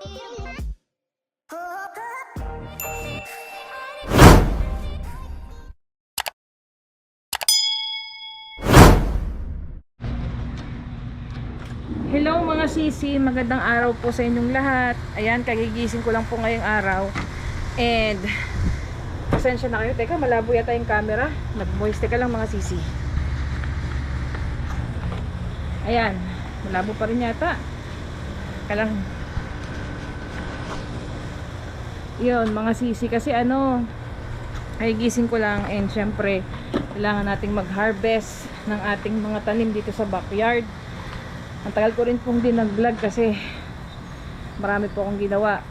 Hello mga sisi, magandang araw po sa inyong lahat. Ayan, kagigising ko lang po ngayong araw. And, pasensya na kayo. Teka, malabo yata yung camera. Nag-voice. Teka lang mga sisi. Ayan, malabo pa rin yata. Teka lang. Yun, mga sisi. Kasi ano, kagigising ko lang. And syempre, kailangan nating mag-harvest ng ating mga tanim dito sa backyard. Ang tagal ko rin pong din nag-vlog kasi marami po akong ginawa.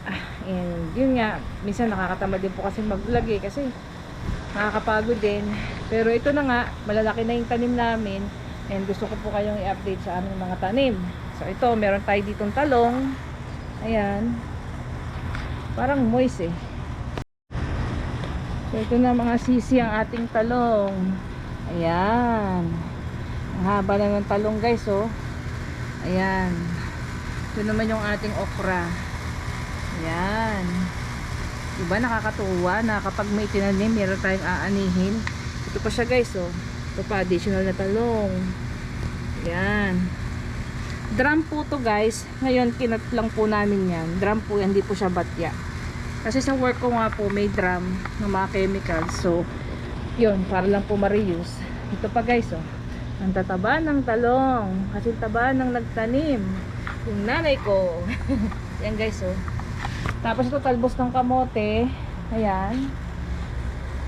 And yun nga, minsan nakakatamad din po kasi mag-vlog eh kasi nakakapagod din. Pero ito na nga, malalaki na yung tanim namin and gusto ko po kayong i-update sa aming mga tanim. So ito, meron tayo ditong talong. Ayan. Parang moist eh. So ito na mga sisi ang ating talong. Ayan. Ang haba na ng talong guys oh. Ayan. Ito naman yung ating okra. Ayan. Diba nakakatuwa na kapag may tinanim, meron tayong aanihin. Ito pa siya guys, oh. Ito pa, additional na talong. Ayan. Drum po to guys. Ngayon, kinat lang po namin yan. Drum po hindi po siya batya. Kasi sa work ko nga po, may drum ng mga chemicals. So, yun, para lang po ma-reuse. Ito pa guys, oh. Ang tataba ng talong. Kasi taba ng nagtanim. Yung nanay ko. Yan guys, oh. Tapos ito talbos ng kamote. Ayan.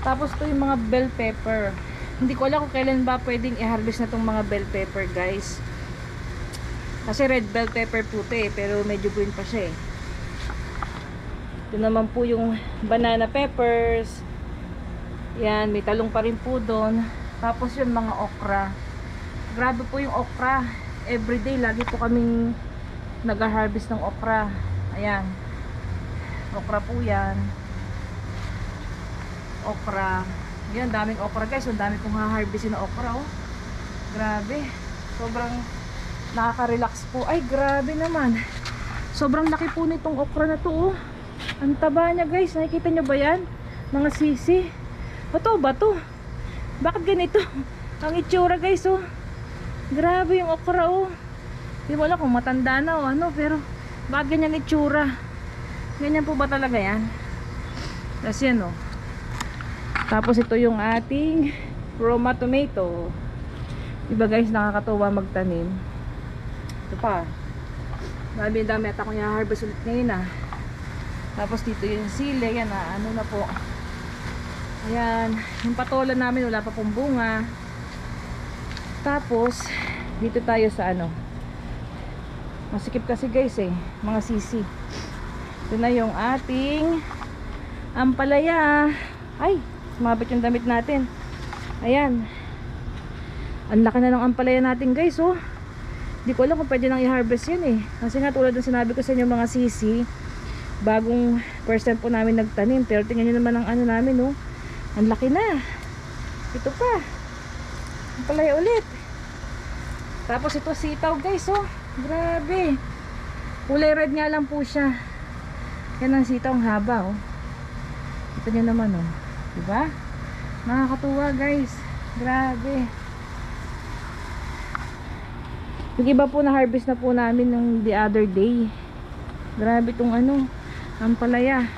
Tapos ito yung mga bell pepper. Hindi ko alam kung kailan ba pwedeng i-harvest na itong mga bell pepper, guys. Kasi red bell pepper puti, pero medyo green pa siya eh. Ito naman po yung banana peppers. Yan, may talong pa rin po doon. Tapos yung mga okra. Grabe po yung okra. Everyday, lagi po kaming nag-harvest ng okra. Ayan. Okra po yan. Okra. Yan, daming okra guys. Ang dami kong ha-harvestin na okra, oh. Grabe. Sobrang nakaka-relax po. Ay, grabe naman. Sobrang laki po nitong okra na to, oh. Ang taba niya, guys. Nakikita niyo ba yan? Mga sisi. Bato, bato. Bakit ganito? Ang itsura, guys, oh. Grabe yung okra, oh. Hindi mo alam kung matanda na o ano, pero bakit ganyan itsura? Ganyan po ba talaga yan? Tapos yan, oh. Tapos ito yung ating Roma tomato. Diba guys, nakakatuwa magtanim. Ito pa. Dami dami at akong i-harvest ulit ngayon ah. Tapos dito yung sile, yan ah, ano na po. Ayan, yung patola namin wala pa pong bunga. Tapos, dito tayo sa ano. Masikip kasi guys eh, mga sisi. Ito na yung ating ampalaya. Ay, sumabit yung damit natin. Ayan. Ang laki na ng ampalaya natin guys oh. Hindi ko alam kung pwede nang i-harvest yan eh. Kasi nga tulad ng sinabi ko sa inyo mga sisi, bagong first time po namin nagtanim. Pero tingnan nyo naman ang ano namin oh. Ang laki na. Ito pa. Ampalaya ulit. Tapos ito sitaw guys oh. Grabe. Kulay red nga lang po siya. Yan ang sitaw ang haba oh. Ito nyo naman oh. Diba? Nakakatuwa guys. Grabe. Yung iba po na harvest na po namin ng the other day. Grabe tong ano. Ang palaya.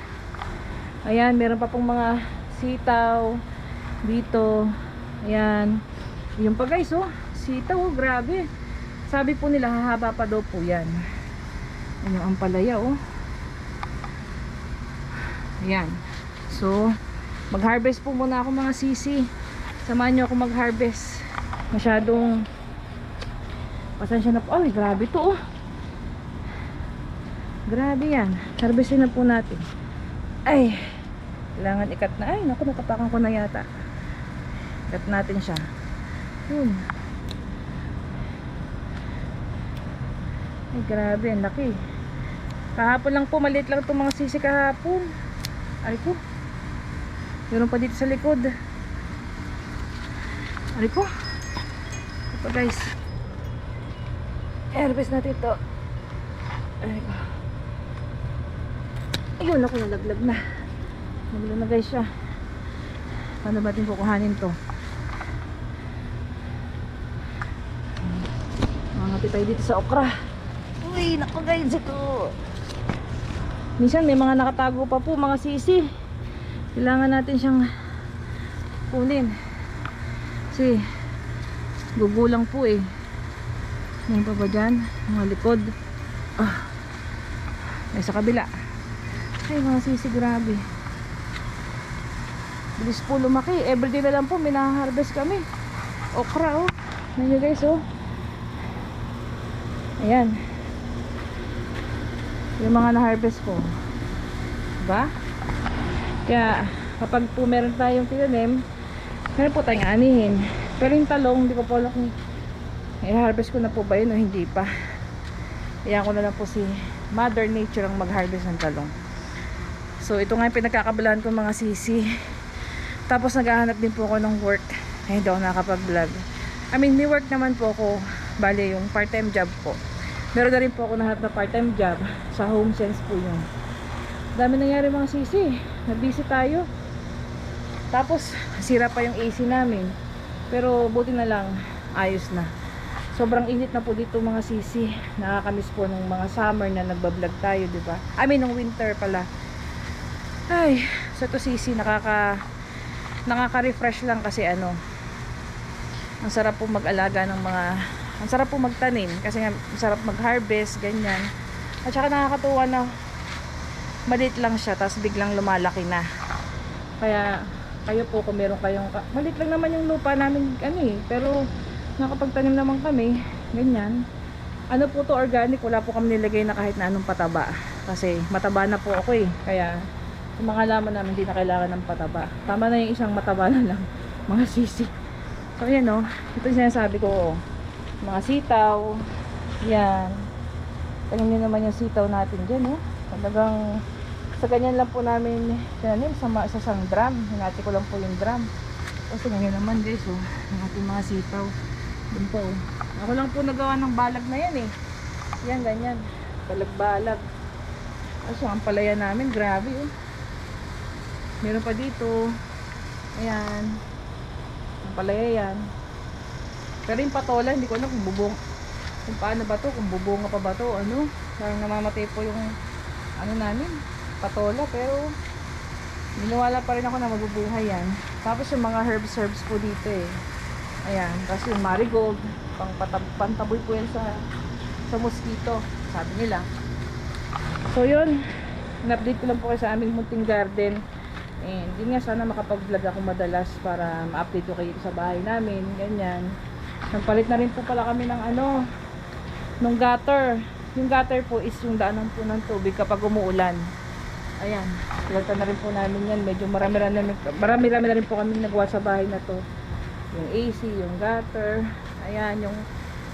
Ayan, meron pa pong mga sitaw dito. Ayan. Yung pa guys oh. Sitaw oh, grabe. Sabi po nila hahaba pa daw po yan. Ano ang palaya oh. Ayan. So, mag-harvest po muna ako mga sisi. Samahan nyo ako mag-harvest. Masyadong pasensya na po. Ay, grabe to oh. Grabe yan. Harvestin na po natin. Ay, kailangan ikat na. Ay, naku, natapakan ko na yata. Ikat natin siya. Yun. Ay, grabe. Ang laki. Kahapon lang po, maliit lang itong mga sisi kahapon. Ay ko. Meron pa dito sa likod. Ay ko. Ito guys. Airbase natin ito. Ay ko. Ayun, ako nalaglag na. Naglag na guys siya. Paano ba natin kukuhanin to? Mga tayo dito sa okra. Uy, naku guys, ito. Minsan may mga nakatago pa po, mga sisi. Kailangan natin siyang kunin. Kasi, gugulang po eh. Ngayon pa ba dyan? Mga likod. Ah. Ay, sa kabila. Ay, mga sisi, grabe. Bilis po lumaki. Everyday na lang po, may nakaharvest kami. Okra, oh. Ayan nyo guys, oh. Ayan. Yung mga na-harvest ko. Diba? Kaya, kapag po meron tayong tinanim, meron po tayong anihin. Pero yung talong, hindi ko po kung i-harvest ko na po ba yun o hindi pa. Iyan ko na lang po si Mother Nature ang mag-harvest ng talong. So, ito nga yung pinagkakabalaan ko mga sisi. Tapos, naghahanap din po ako ng work. Ay, hindi ako nakakapag-vlog. I mean, may work naman po ako. Bale, yung part-time job po. Meron na rin po ako nahanap na part-time job. Sa home sense po yun. Dami nangyari mga sisi. Nabisi tayo. Tapos, sira pa yung AC namin. Pero, buti na lang, ayos na. Sobrang init na po dito mga sisi. Nakakamiss po nung mga summer na nagbablog tayo, di ba? I mean, nung winter pala. Ay, sa to sisi, nakaka nakaka-refresh lang kasi ano, ang sarap po mag-alaga ng mga ang sarap po magtanim kasi nga ang sarap mag-harvest, ganyan. At saka nakakatuwa na maliit lang siya tapos biglang lumalaki na. Kaya kayo po kung meron kayong ka- maliit lang naman yung lupa namin ano eh, pero nakapagtanim naman kami, ganyan. Ano po to organic, wala po kami nilagay na kahit na anong pataba. Kasi mataba na po ako eh. Kaya yung mga laman namin hindi na kailangan ng pataba. Tama na yung isang mataba na lang. Mga sisi. So yan o. Ito sinasabi ko. Oh. Mga sitaw. Yan. Tingnan nyo naman yung sitaw natin dyan. Oh. Talagang sa ganyan lang po namin tinanim sa, sa isang drum. Hinati ko lang po yung drum. Tapos tingnan nyo naman guys. Oh. Yung ating mga sitaw. Dun po. Ako lang po nagawa ng balag na yan eh. Yan ganyan. Balag-balag. Tapos yung ampalaya namin. Grabe oh. Meron pa dito. Ayan. Ang palaya yan. Pero yung patola, hindi ko alam kung bubong. Kung paano ba to, kung bubunga pa ba to, ano. Parang namamatay po yung, ano namin, patola. Pero, Niniwala pa rin ako na mabubuhay yan. Tapos yung mga herbs herbs po dito eh. Ayan. Tapos yung marigold. Pang pantaboy po yan sa sa mosquito. Sabi nila. So yun. In-update ko lang po kayo sa aming munting garden. And yun nga sana makapag-vlog ako madalas para ma-update ko kayo sa bahay namin. Ganyan. Nagpalit na rin po pala kami ng ano, nung gutter. Yung gutter po is yung daanan po ng tubig kapag umuulan. Ayan. Pilata na rin po namin yan. Medyo marami-rami marami-rami na rin po kami nagawa sa bahay na to. Yung AC, yung gutter. Ayan, yung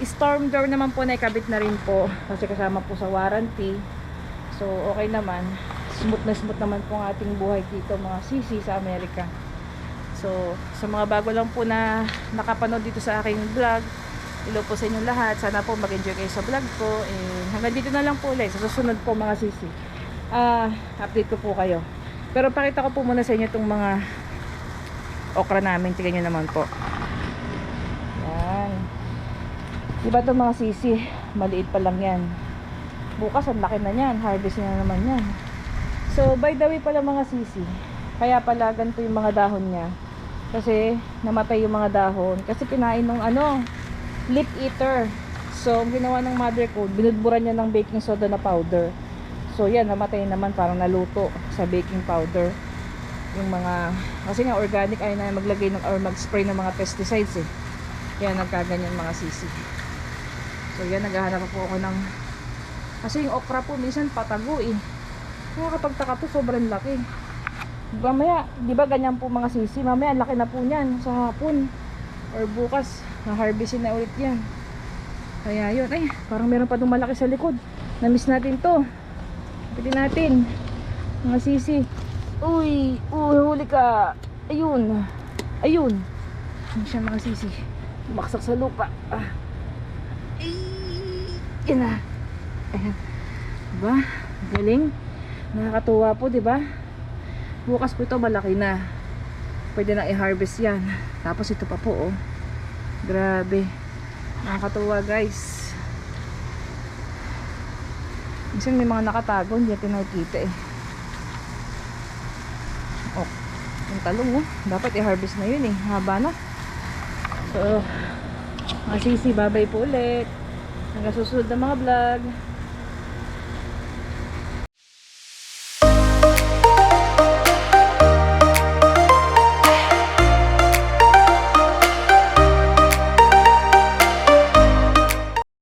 storm door naman po na ikabit na rin po. Kasi kasama po sa warranty. So, okay naman. Smooth na smooth naman po ang ating buhay dito mga sisi sa Amerika. So, sa mga bago lang po na nakapanood dito sa aking vlog, hello po sa inyong lahat. Sana po mag-enjoy kayo sa vlog ko. And hanggang dito na lang po ulit. Sa susunod po mga sisi. Ah, update ko po kayo. Pero pakita ko po muna sa inyo itong mga okra namin. Tingnan nyo naman po. Yan. Diba itong mga sisi? Maliit pa lang yan. Bukas ang laki na yan. Harvest na naman yan. So, by the way pala mga sisi. Kaya pala ganito yung mga dahon niya. Kasi namatay yung mga dahon. Kasi kinain ng ano, lip eater. So, ginawa ng mother ko, binudburan niya ng baking soda na powder. So, yan, namatay naman parang naluto sa baking powder. Yung mga, kasi nga organic ay na maglagay ng, or mag-spray ng mga pesticides eh. Kaya nagkaganyan mga sisi. So, yan, naghahanap po ako ng, kasi yung okra po, minsan patago eh. Nakakapagtaka po, sobrang laki. Mamaya, di ba ganyan po mga sisi? Mamaya, laki na po niyan sa hapon. Or bukas, na-harvestin na ulit yan. Kaya yun, ay, parang meron pa itong malaki sa likod. Na-miss natin to. Pili natin. Mga sisi. Uy, uy, huli ka. Ayun. Ayun. Ano siya mga sisi? Bumaksak sa lupa. Ah. Yan na. Ayan. Diba? Galing. Nakakatuwa po, 'di ba? Bukas po ito malaki na. Pwede na i-harvest 'yan. Tapos ito pa po, oh. Grabe. Nakakatuwa, guys. Minsan may mga nakatago, hindi natin nakikita eh. Oh, yung talong, oh. Dapat i-harvest na yun eh. Haba na. So, mga sisi, babay po ulit. Hanggang susunod na mga vlog.